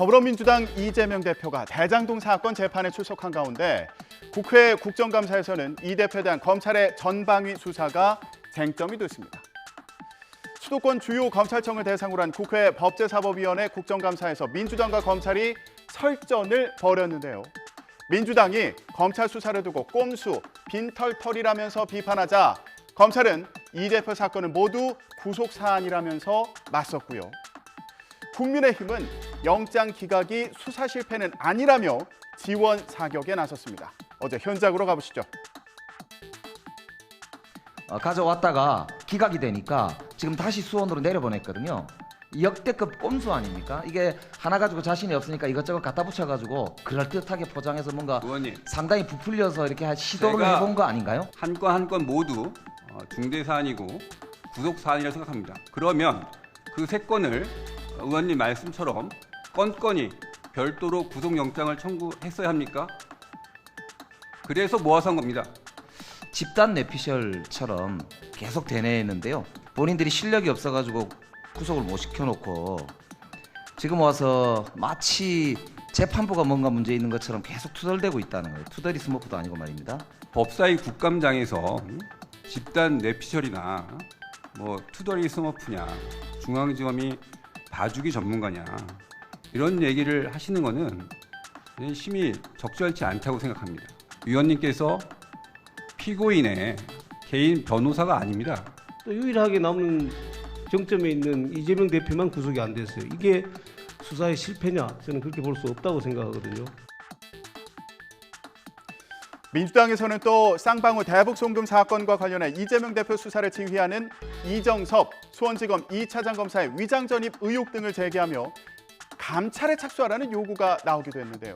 더불어민주당 이재명 대표가 대장동 사건 재판에 출석한 가운데 국회 국정감사에서는 이 대표에 대한 검찰의 전방위 수사가 쟁점이 됐습니다. 수도권 주요 검찰청을 대상으로 한 국회 법제사법위원회 국정감사에서 민주당과 검찰이 설전을 벌였는데요. 민주당이 검찰 수사를 두고 꼼수, 빈털털이라면서 비판하자 검찰은 이 대표 사건을 모두 구속 사안이라면서 맞섰고요. 국민의힘은 영장 기각이 수사 실패는 아니라며 지원 사격에 나섰습니다. 어제 현장으로 가보시죠. 어, 가져왔다가 기각이 되니까 지금 다시 수원으로 내려보냈거든요. 역대급 꼼수 아닙니까? 이게 하나 가지고 자신이 없으니까 이것저것 갖다 붙여가지고 그럴듯하게 포장해서 뭔가 의원님 상당히 부풀려서 이렇게 한 시도를 해본 거 아닌가요? 한 건 한 건 모두 어, 중대 사안이고 구속 사안이라고 생각합니다. 그러면 그 세 건을 의원님 말씀처럼 건건이 별도로 구속영장을 청구했어야 합니까? 그래서 모아서 한 겁니다. 집단 내피셜처럼 계속 되뇌했는데요. 본인들이 실력이 없어가지고 구속을 못 시켜놓고 지금 와서 마치 재판부가 뭔가 문제 있는 것처럼 계속 투덜대고 있다는 거예요. 투덜이 스모크도 아니고 말입니다. 법사위 국감장에서 음, 집단 뇌피셜이나 뭐 투덜이 스머프냐 중앙지검이 봐주기 전문가냐 이런 얘기를 하시는 거는 심히 적절치 않다고 생각합니다. 위원님께서 피고인의 개인 변호사가 아닙니다. 또 유일하게 남은 정점에 있는 이재명 대표만 구속이 안 됐어요. 이게 수사의 실패냐? 저는 그렇게 볼 수 없다고 생각하거든요. 민주당에서는 또 쌍방울 대북 송금 사건과 관련해 이재명 대표 수사를 지휘하는 이정섭 수원지검 2차장 검사의 위장 전입 의혹 등을 제기하며 감찰에 착수하라는 요구가 나오기도 했는데요.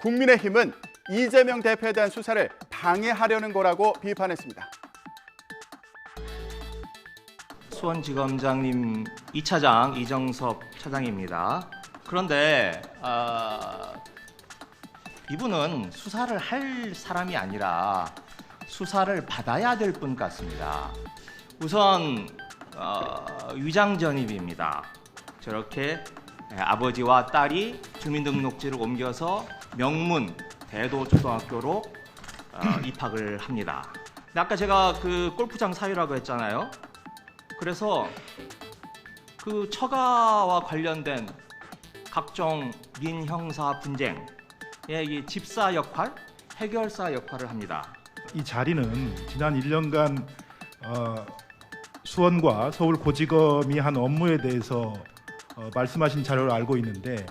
국민의힘은 이재명 대표에 대한 수사를 방해하려는 거라고 비판했습니다. 수원지검장님 2차장 이정섭 차장입니다. 그런데 아, 이분은 수사를 할 사람이 아니라 수사를 받아야 될 분 같습니다. 우선 어, 위장 전입입니다. 저렇게 예, 아버지와 딸이 주민등록지를 옮겨서 명문 대도 초등학교로 어, 입학을 합니다. 아까 제가 그 골프장 사유라고 했잖아요. 그래서 그 처가와 관련된 각종 민형사 분쟁, 예, 이 집사 역할, 해결사 역할을 합니다. 이 자리는 지난 1년간 어, 수원과 서울 고지검이 한 업무에 대해서 어, 말씀하신 자료를 알고 있는데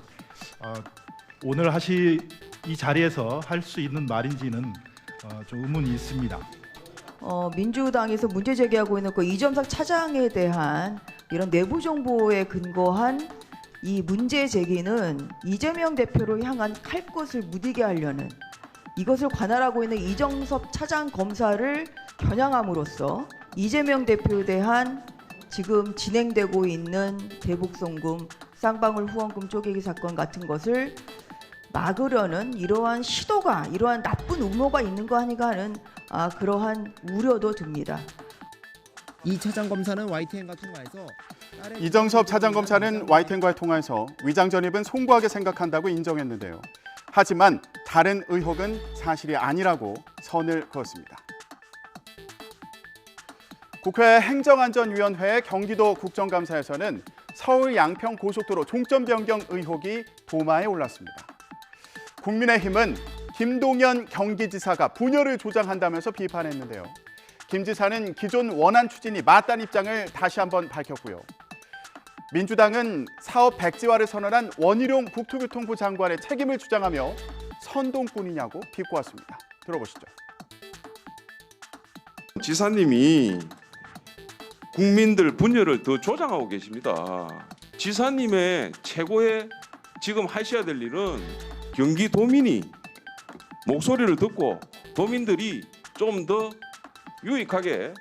어, 오늘 하시 이 자리에서 할 수 있는 말인지는 어, 좀 의문이 있습니다. 어, 민주당에서 문제 제기하고 있는 그 이점석 차장에 대한 이런 내부 정보에 근거한 이 문제 제기는 이재명 대표를 향한 칼끝을 무디게 하려는 이것을 관할하고 있는 이정섭 차장 검사를 겨냥함으로써 이재명 대표에 대한 지금 진행되고 있는 대북송금 쌍방울 후원금 쪼개기 사건 같은 것을 막으려는 이러한 시도가 이러한 나쁜 음모가 있는 거 아닌가 하는 아, 그러한 우려도 듭니다. 이 차장 검사는 YTN과 통화해서 이정섭 차장 검사는 YTN과의 통화에서 위장 전입은 송구하게 생각한다고 인정했는데요. 하지만 다른 의혹은 사실이 아니라고 선을 그었습니다. 국회 행정안전위원회 경기도 국정감사에서는 서울 양평 고속도로 종점 변경 의혹이 도마에 올랐습니다. 국민의힘은 김동연 경기지사가 분열을 조장한다면서 비판했는데요. 김 지사는 기존 원안 추진이 맞다는 입장을 다시 한번 밝혔고요. 민주당은 사업 백지화를 선언한 원희룡 국토교통부 장관의 책임을 주장하며 선동꾼이냐고 비꼬았습니다. 들어보시죠. 지사님이 국민들 분열을 더 조장하고 계십니다. 지사님의 최고의 지금 하셔야 될 일은 경기 도민이 목소리를 듣고 도민들이 좀 더 유익하게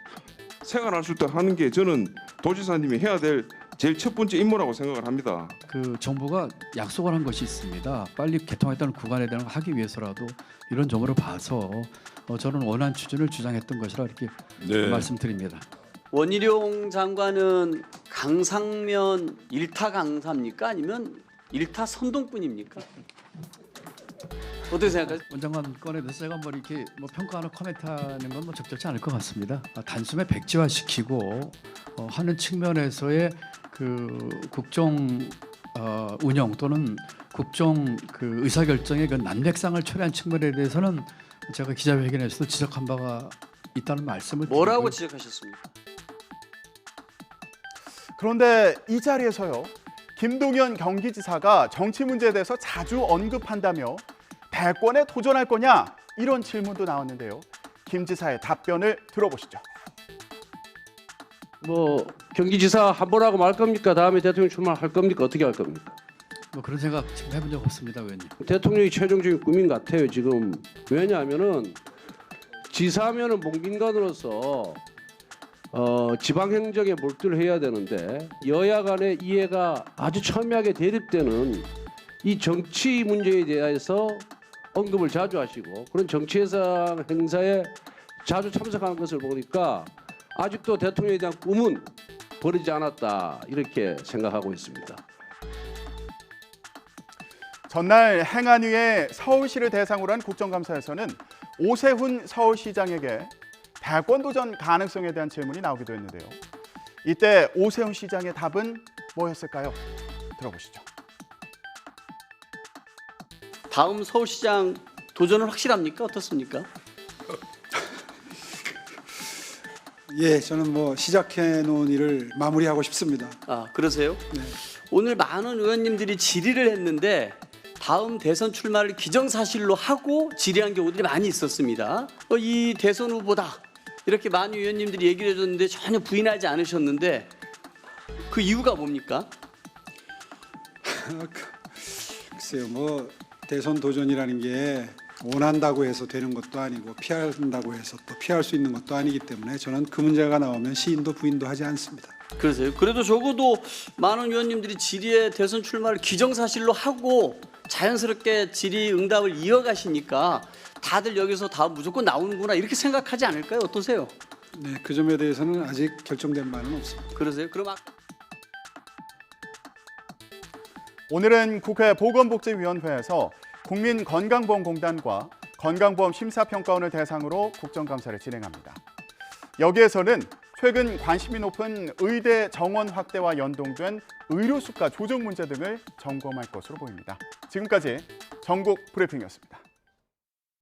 생활할 수 있도록 하는 게 저는 도지사님이 해야 될 제일 첫 번째 임무라고 생각을 합니다. 그 정부가 약속을 한 것이 있습니다. 빨리 개통했다는 구간에 대한 걸 하기 위해서라도 이런 점으로 봐서 어, 저는 원안 추진을 주장했던 것이라 이렇게 말씀드립니다. 원희룡 장관은 강상면 일타 강사입니까? 아니면 일타 선동뿐입니까? 어떻게 생각하세요? 원장관 건에 대해서 제가 뭐 이렇게 뭐 평가하는 코멘트하는 건 뭐 적절치 않을 것 같습니다. 아, 단숨에 백지화시키고 어, 하는 측면에서의 그 국정 어, 운영 또는 국정 그 의사결정의 그 난맥상을 초래한 측면에 대해서는 제가 기자회견에서도 지적한 바가 있다는 말씀을 뭐라고 드리고요. 지적하셨습니까? 그런데 이 자리에서요. 김동연 경기지사가 정치 문제에 대해서 자주 언급한다며 대권에 도전할 거냐 이런 질문도 나왔는데요. 김 지사의 답변을 들어보시죠. 뭐 경기지사 한번 하고 말 겁니까? 다음에 대통령 출마할 겁니까? 어떻게 할 겁니까? 뭐 그런 생각 지금 해본 적 없습니다, 의원님. 대통령이 최종적인 꿈인 것 같아요 지금 왜냐하면은 지사면은 봉긴관으로서 어, 지방 행정에 몰두를 해야 되는데 여야 간의 이해가 아주 첨예하게 대립되는 이 정치 문제에 대해서 언급을 자주 하시고 그런 정치회상 행사에 자주 참석하는 것을 보니까 아직도 대통령에 대한 꿈은 버리지 않았다 이렇게 생각하고 있습니다. 전날 행안위의 서울시를 대상으로 한 국정감사에서는 오세훈 서울시장에게 대권 도전 가능성에 대한 질문이 나오기도 했는데요. 이때 오세훈 시장의 답은 뭐였을까요? 들어보시죠. 다음 서울시장 도전은 확실합니까? 어떻습니까? 예, 저는 뭐 시작해 놓은 일을 마무리하고 싶습니다. 아 그러세요? 네. 오늘 많은 의원님들이 질의를 했는데 다음 대선 출마를 기정사실로 하고 질의한 경우들이 많이 있었습니다. 어, 이 대선 후보다 이렇게 많은 의원님들이 얘기를 해줬는데 전혀 부인하지 않으셨는데 그 이유가 뭡니까? 글쎄요, 뭐 대선 도전이라는 게 원한다고 해서 되는 것도 아니고 피한다고 해서 또 피할 수 있는 것도 아니기 때문에 저는 그 문제가 나오면 시인도 부인도 하지 않습니다. 그러세요? 그래도 적어도 많은 의원님들이 질의에 대선 출마를 기정사실로 하고 자연스럽게 질의 응답을 이어가시니까 다들 여기서 다 무조건 나오는구나 이렇게 생각하지 않을까요? 어떠세요? 네, 그 점에 대해서는 아직 결정된 바는 없습니다. 그러세요? 그럼 아- 오늘은 국회 보건복지위원회에서 국민건강보험공단과 건강보험 심사평가원을 대상으로 국정감사를 진행합니다. 여기에서는 최근 관심이 높은 의대 정원 확대와 연동된 의료 수가 조정 문제 등을 점검할 것으로 보입니다. 지금까지 전국 브리핑이었습니다.